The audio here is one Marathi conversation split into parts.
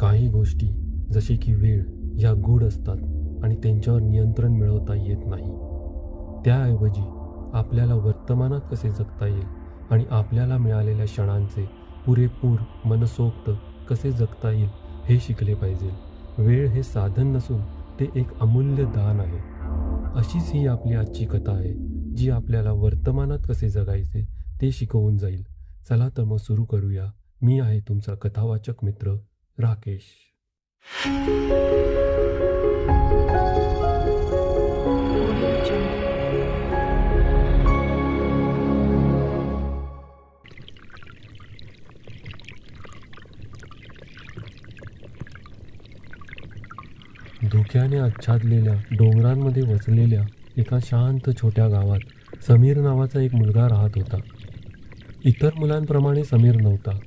काही गोष्टी जसे की वेळ या गूढ असतात आणि त्यांच्यावर नियंत्रण मिळवता येत नाही. त्याऐवजी आपल्याला वर्तमानात कसे जगता येईल आणि आपल्याला मिळालेल्या क्षणांचे पुरेपूर मनसोक्त कसे जगता येईल हे शिकले पाहिजे. वेळ हे साधन नसून ते एक अमूल्य दान आहे. अशीच ही आपली आजची कथा आहे जी आपल्याला वर्तमानात कसे जगायचे ते शिकवून जाईल. चला तर मग सुरू करूया. मी आहे तुमचा कथावाचक मित्र राकेश. धुक्याने आच्छादलेल्या डोंगरांमध्ये वसलेल्या एका शांत छोट्या गावात समीर नावाचा एक मुलगा राहत होता. इतर मुलांप्रमाणे समीर नव्हता.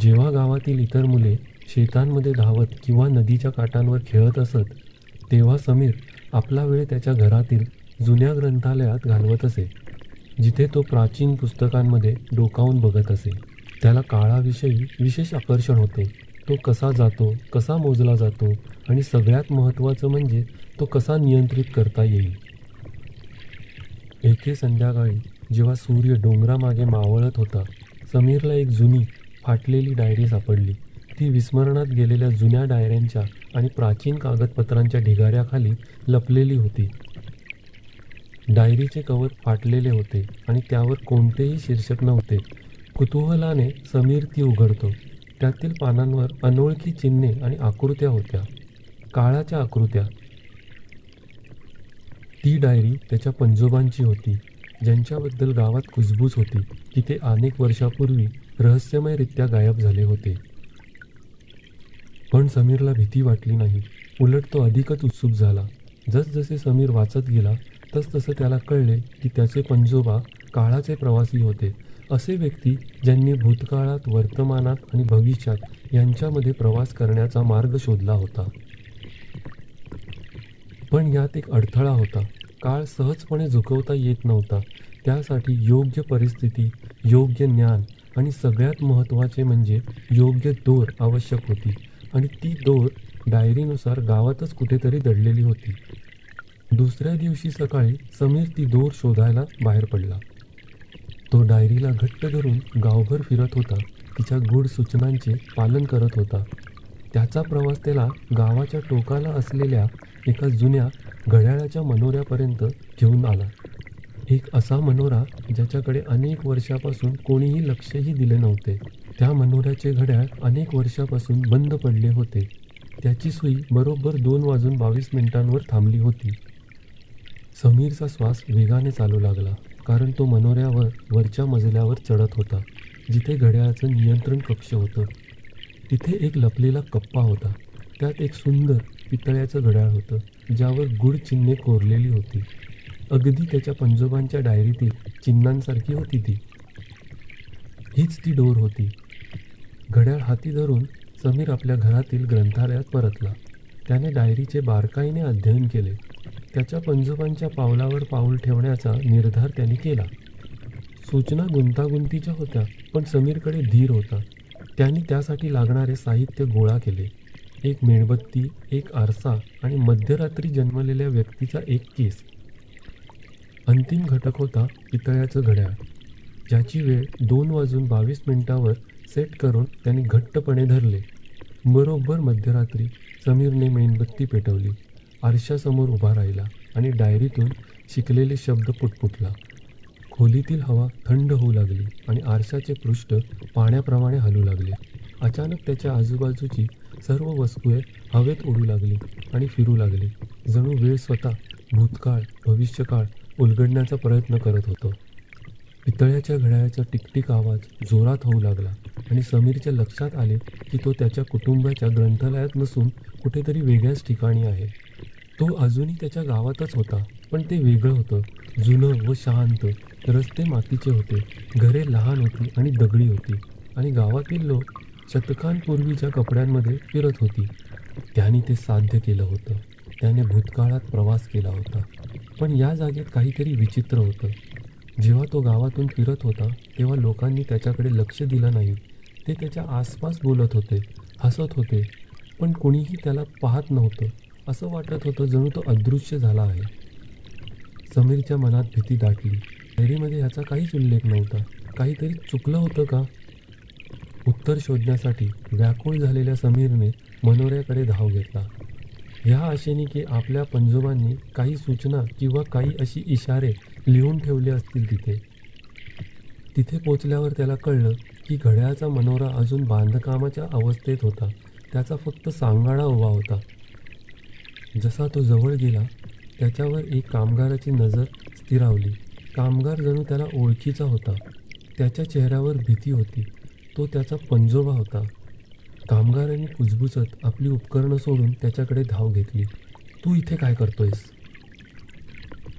जेव्हा गावातील इतर मुले शेतांमध्ये धावत किंवा नदीच्या काठांवर खेळत असत तेव्हा समीर आपला वेळ त्याच्या घरातील जुन्या ग्रंथालयात घालवत असे जिथे तो प्राचीन पुस्तकांमध्ये डोकावून बघत असे. त्याला काळाविषयी विशेष आकर्षण होते. तो कसा जातो कसा मोजला जातो आणि सगळ्यात महत्त्वाचं म्हणजे तो कसा नियंत्रित करता येईल. एके संध्याकाळी जेव्हा सूर्य डोंगरामागे मावळत होता समीरला एक जुनी फाटलेली डायरी सापडली. ती विस्मरणात गेलेल्या जुन्या डायऱ्यांच्या आणि प्राचीन कागदपत्रांच्या ढिगाऱ्याखाली लपलेली होती. डायरीचे कवर फाटलेले होते आणि त्यावर कोणतेही शीर्षक नव्हते. कुतूहलाने समीर ती उघडतो. त्यातील पानांवर अनोळखी चिन्हे आणि आकृत्या होत्या. काळाच्या आकृत्या. ती डायरी त्याच्या पंजोबांची होती ज्यांच्याबद्दल गावात कुजबूज होती. की ते अनेक वर्षापूर्वी रहस्यमयरित्या गायब झाले होते. पण समीरला भीती वाटली नाही. उलट तो अधिकच उत्सुक झाला. जसजसे समीर वाचत गेला तसतसं त्याला कळले की त्याचे पंजोबा काळाचे प्रवासी होते. असे व्यक्ती ज्यांनी भूतकाळात वर्तमानात आणि भविष्यात यांच्यामध्ये प्रवास करण्याचा मार्ग शोधला होता. पण यात एक अडथळा होता. काळ सहजपणे झुकवता येत नव्हता. त्यासाठी योग्य परिस्थिती योग्य ज्ञान आणि सगळ्यात महत्त्वाचे म्हणजे योग्य दोर आवश्यक होती. आणि ती दोर डायरीनुसार गावातच कुठेतरी दडलेली होती. दुसऱ्या दिवशी सकाळी समीर ती दोर शोधायला बाहेर पडला. तो डायरीला घट्ट धरून गावभर फिरत होता. तिच्या गूढ सूचनांचे पालन करत होता. त्याचा प्रवास त्याला गावाच्या टोकाला असलेल्या एका जुन्या घड्याळाच्या मनोऱ्यापर्यंत घेऊन आला. एक असा मनोरा ज्याच्याकडे अनेक वर्षापासून कोणीही लक्षही दिले नव्हते. त्या मनोऱ्याचे घड्याळ अनेक वर्षापासून बंद पडले होते. त्याची सुई बरोबर दोन वाजून बावीस मिनिटांवर थांबली होती. समीरचा श्वास वेगाने चालू लागला कारण तो मनोऱ्यावर वरच्या मजल्यावर चढत होता जिथे घड्याळाचं नियंत्रण कक्ष होतं. तिथे एक लपलेला कप्पा होता. त्यात एक सुंदर पितळ्याचं घड्याळ होतं ज्यावर गुड चिन्हे कोरलेली होती. अगदी त्याच्या पंजोबांच्या डायरीतील चिन्हांसारखी होती ती. हीच ती डोर होती. घड्याळ हाती धरून समीर आपल्या घरातील ग्रंथालयात परतला. त्याने डायरीचे बारकाईने अध्ययन केले. त्याच्या पंजोबांच्या पावलावर पाऊल ठेवण्याचा निर्धार त्याने केला. सूचना गुंतागुंतीच्या होत्या पण समीरकडे धीर होता. त्याने त्यासाठी लागणारे साहित्य गोळा केले. एक मेणबत्ती एक आरसा आणि मध्यरात्री जन्मलेल्या व्यक्तीचा एक केस. अंतिम घटक होता पितळ्याचं घड्याळ. ज्याची वेळ दोन वाजून बावीस मिनिटावर सेट करून त्याने घट्टपणे धरले. बरोबर मध्यरात्री समीरने मेणबत्ती पेटवली. आरशासमोर उभा राहिला आणि डायरीतून शिकलेले शब्द पुटपुटला. खोलीतील हवा थंड होऊ लागली आणि आरशाचे पृष्ठ पाण्याप्रमाणे हलू लागले. अचानक त्याच्या आजूबाजूची सर्व वस्तुए हवेत उडू लागली आणि फिरू लागली. जणू वेळ स्वतः भूतकाळ भविष्यकाळ उलगडण्याचा प्रयत्न करत होतो. पितळ्याच्या घड्याळाचा टिकटिक आवाज जोरात होऊ लागला. आणि समीरच्या लक्षात आले की तो त्याच्या कुटुंबाच्या ग्रंथालयात नसून कुठेतरी वेगळ्याच ठिकाणी आहे. तो अजूनही त्याच्या गावातच होता पण ते वेगळं होतं. जुनं व शांत रस्ते मातीचे होते घरे लहान होती आणि दगडी होती आणि गावातील लोक शतकांपूर्वीच्या कपड्यांमध्ये फिरत होती. त्याने ते साध्य केलं होतं. त्याने भूतकाळात प्रवास केला होता. पण या जागेत काहीतरी विचित्र होतं. जेव्हा तो गावातून फिरत होता तेव्हा लोकांनी त्याच्याकडे लक्ष दिलं नाही. ते त्याच्या आसपास बोलत होते हसत होते पण कोणीही त्याला पाहत नव्हतं. असं वाटत होतं जणू तो अदृश्य झाला आहे. समीरच्या मनात भीती दाटली. डायरीमध्ये ह्याचा काहीच उल्लेख नव्हता. काहीतरी चुकलं होतं का? उत्तर शोधण्यासाठी व्याकुळ झालेल्या समीरने मनोऱ्याकडे धाव घेतला. ह्या आशेने की आपल्या पंजोबांनी काही सूचना किंवा काही अशी इशारे लिहून ठेवले असतील तिथे. तिथे पोचल्यावर त्याला कळलं की घड्याळाचा मनोरा अजून बांधकामाच्या अवस्थेत होता. त्याचा फक्त सांगाडा उभा होता. जसा तो जवळ गेला त्याच्यावर एक कामगाराची नजर स्थिरावली. कामगार जणू त्याला ओळखीचा होता. त्याच्या चेहऱ्यावर भीती होती. तो त्याचा पंजोबा होता. कामगारांनी कुजबुजत आपली उपकरणं सोडून त्याच्याकडे धाव घेतली. तू इथे काय करतोयस?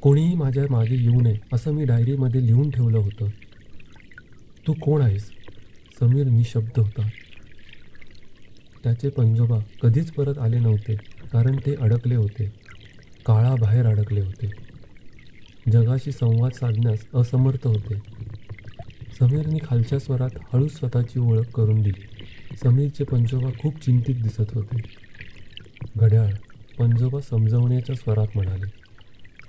कोणीही माझ्या मागे येऊ नये असं मी डायरीमध्ये लिहून ठेवलं होतं. तू कोण आहेस? समीर निशब्द होता. त्याचे पंजोबा कधीच परत आले नव्हते कारण ते अडकले होते. काळाबाहेर अडकले होते. जगाशी संवाद साधण्यास असमर्थ होते. समीरने खालच्या स्वरात हळूच स्वतःची ओळख करून दिली. समीरचे पंजोबा खूप चिंतित दिसत होते. घड्याळ पंजोबा समजवण्याच्या स्वरात म्हणाले.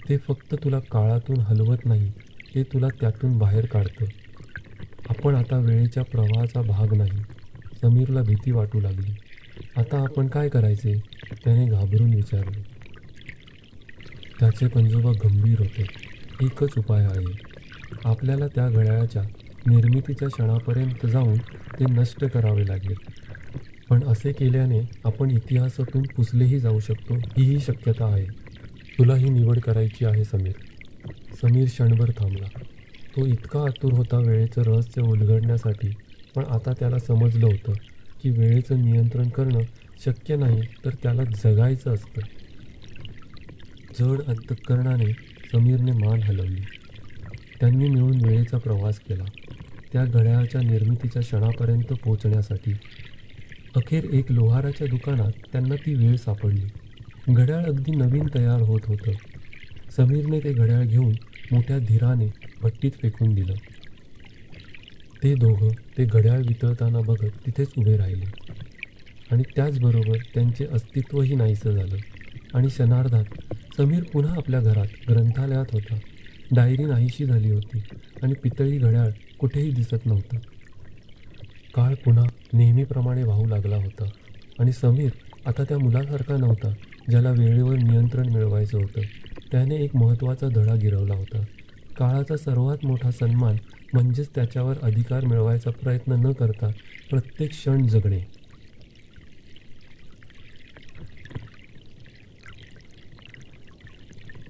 ते फक्त तुला काळातून हलवत नाही ते तुला त्यातून बाहेर काढतं. आपण आता वेळेच्या प्रवाहाचा भाग नाही. समीरला भीती वाटू लागली. आता आपण काय करायचे? त्याने घाबरून विचारले. त्याचे पंजोबा गंभीर होते. एकच उपाय आहे. आपल्याला त्या घड्याळाच्या निर्मितीच्या क्षणापर्यंत जाऊन ते नष्ट करावे लागेल. पण असे केल्याने आपण इतिहासातून पुसलेही जाऊ शकतो हीही शक्यता आहे. तुला ही निवड करायची आहे समीर. समीर क्षणभर थांबला. तो इतका आतुर होता वेळेचं रहस्य उलगडण्यासाठी. पण आता त्याला समजलं होतं की वेळेचं नियंत्रण करणं शक्य नाही तर त्याला जगायचं असतं. जड अंतःकरणाने समीरने मान हलवली. त्यांनी मिळून वेळेचा प्रवास केला. त्या घड्याळाच्या निर्मितीच्या क्षणापर्यंत पोहोचण्यासाठी. अखेर एक लोहाराच्या दुकानात त्यांना ती वेळ सापडली. घड्याळ अगदी नवीन तयार होत होतं. समीरने ते घड्याळ घेऊन मोठ्या धीराने भट्टीत फेकून दिलं. ते दोघं ते घड्याळ वितळताना बघत तिथेच उभे राहिले. आणि त्याचबरोबर त्यांचे अस्तित्वही नाहीसं झालं. आणि क्षणार्धात समीर पुन्हा आपल्या घरात ग्रंथालयात होता. डायरी नाहीशी झाली होती आणि पितळी घड्याळ कुठेही दिसत नव्हतं. काळ पुन्हा नेहमीप्रमाणे वाहू लागला होता. आणि समीर आता त्या मुलासारखा नव्हता ज्याला वेळेवर नियंत्रण मिळवायचं होतं. त्याने एक महत्त्वाचा धडा गिरवला होता. काळाचा सर्वात मोठा सन्मान म्हणजेच त्याच्यावर अधिकार मिळवायचा प्रयत्न न करता प्रत्येक क्षण जगणे.